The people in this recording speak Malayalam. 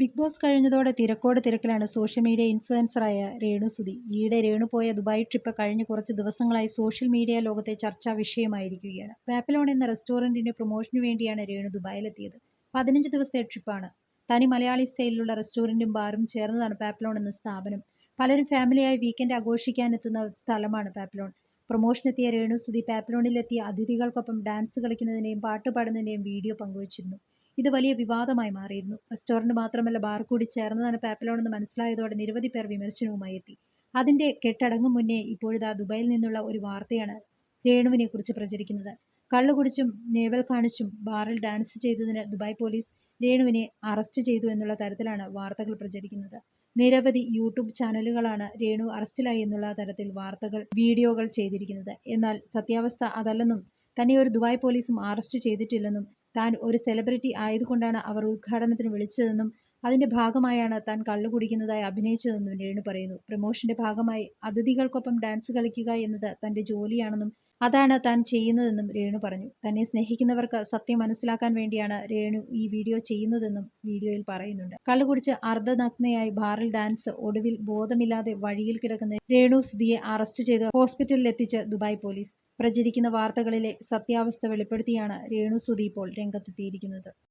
ബിഗ് ബോസ് കഴിഞ്ഞതോടെ തിരക്കോട് തിരക്കിലാണ് സോഷ്യൽ മീഡിയ ഇൻഫ്ലുവൻസറായ രേണു സുധി. ഈയിടെ രേണു പോയ ദുബായ് ട്രിപ്പ് കഴിഞ്ഞ കുറച്ച് ദിവസങ്ങളായി സോഷ്യൽ മീഡിയ ലോകത്തെ ചർച്ചാ വിഷയമായിരിക്കുകയാണ്. പാപ്പിലോൺ എന്ന റെസ്റ്റോറന്റിന്റെ പ്രൊമോഷന് വേണ്ടിയാണ് രേണു ദുബായിലെത്തിയത്. പതിനഞ്ച് ദിവസത്തെ ട്രിപ്പാണ്. തനി മലയാളി സ്റ്റൈലിലുള്ള റെസ്റ്റോറന്റും ബാറും ചേർന്നതാണ് പാപ്പലോൺ എന്ന സ്ഥാപനം. പലരും ഫാമിലിയായി വീക്കെൻഡ് ആഘോഷിക്കാനെത്തുന്ന സ്ഥലമാണ് പാപ്പിലോൺ പ്രൊമോഷനെത്തിയ രേണു സുധി പാപ്പലോണിലെത്തിയ അതിഥികൾക്കൊപ്പം ഡാൻസ് കളിക്കുന്നതിന്റെയും പാട്ട് പാടുന്നതിന്റെയും വീഡിയോ പങ്കുവച്ചിരുന്നു. ഇത് വലിയ വിവാദമായി മാറിയിരുന്നു. റെസ്റ്റോറന്റ് മാത്രമല്ല ബാർ കൂടി ചേർന്നതാണ് പാപ്പലോണെന്ന് മനസ്സിലായതോടെ നിരവധി പേർ വിമർശനവുമായി എത്തി. അതിന്റെ കെട്ടടങ്ങും മുന്നേ ഇപ്പോഴിതാ ദുബായിൽ നിന്നുള്ള ഒരു വാർത്തയാണ് രേണുവിനെ കുറിച്ച് പ്രചരിക്കുന്നത്. കള്ളുകുടിച്ചും നേവൽ കാണിച്ചും ബാറിൽ ഡാൻസ് ചെയ്തതിന് ദുബായ് പോലീസ് രേണുവിനെ അറസ്റ്റ് ചെയ്തു എന്നുള്ള തരത്തിലാണ് വാർത്തകൾ പ്രചരിക്കുന്നത്. നിരവധി യൂട്യൂബ് ചാനലുകളാണ് രേണു അറസ്റ്റിലായി എന്നുള്ള തരത്തിൽ വാർത്തകൾ വീഡിയോകൾ ചെയ്തിരിക്കുന്നത്. എന്നാൽ സത്യാവസ്ഥ അതല്ലെന്നും തന്നെ ഒരു ദുബായ് പോലീസും അറസ്റ്റ് ചെയ്തിട്ടില്ലെന്നും താൻ ഒരു സെലിബ്രിറ്റി ആയതുകൊണ്ടാണ് അവർ ഉദ്ഘാടനത്തിന് വിളിച്ചതെന്നും അതിന്റെ ഭാഗമായാണ് താൻ കള്ളു കുടിക്കുന്നതായി അഭിനയിച്ചതെന്നും രേണു പറയുന്നു. പ്രമോഷന്റെ ഭാഗമായി അതിഥികൾക്കൊപ്പം ഡാൻസ് കളിക്കുക എന്നത് തന്റെ ജോലിയാണെന്നും അതാണ് താൻ ചെയ്യുന്നതെന്നും രേണു പറഞ്ഞു. തന്നെ സ്നേഹിക്കുന്നവർക്ക് സത്യം മനസ്സിലാക്കാൻ വേണ്ടിയാണ് രേണു ഈ വീഡിയോ ചെയ്യുന്നതെന്നും വീഡിയോയിൽ പറയുന്നുണ്ട്. കള്ളു കുടിച്ച് അർദ്ധനഗ്നയായി ബാറിൽ ഡാൻസ് ഒടുവിൽ ബോധമില്ലാതെ വഴിയിൽ കിടക്കുന്ന രേണു സുധിയെ അറസ്റ്റ് ചെയ്ത് ഹോസ്പിറ്റലിൽ എത്തിച്ച് ദുബായ് പോലീസ്. പ്രചരിക്കുന്ന വാർത്തകളിലെ സത്യാവസ്ഥ വെളിപ്പെടുത്തിയാണ് രേണു സുധി ഇപ്പോൾ രംഗത്തെത്തിയിരിക്കുന്നത്.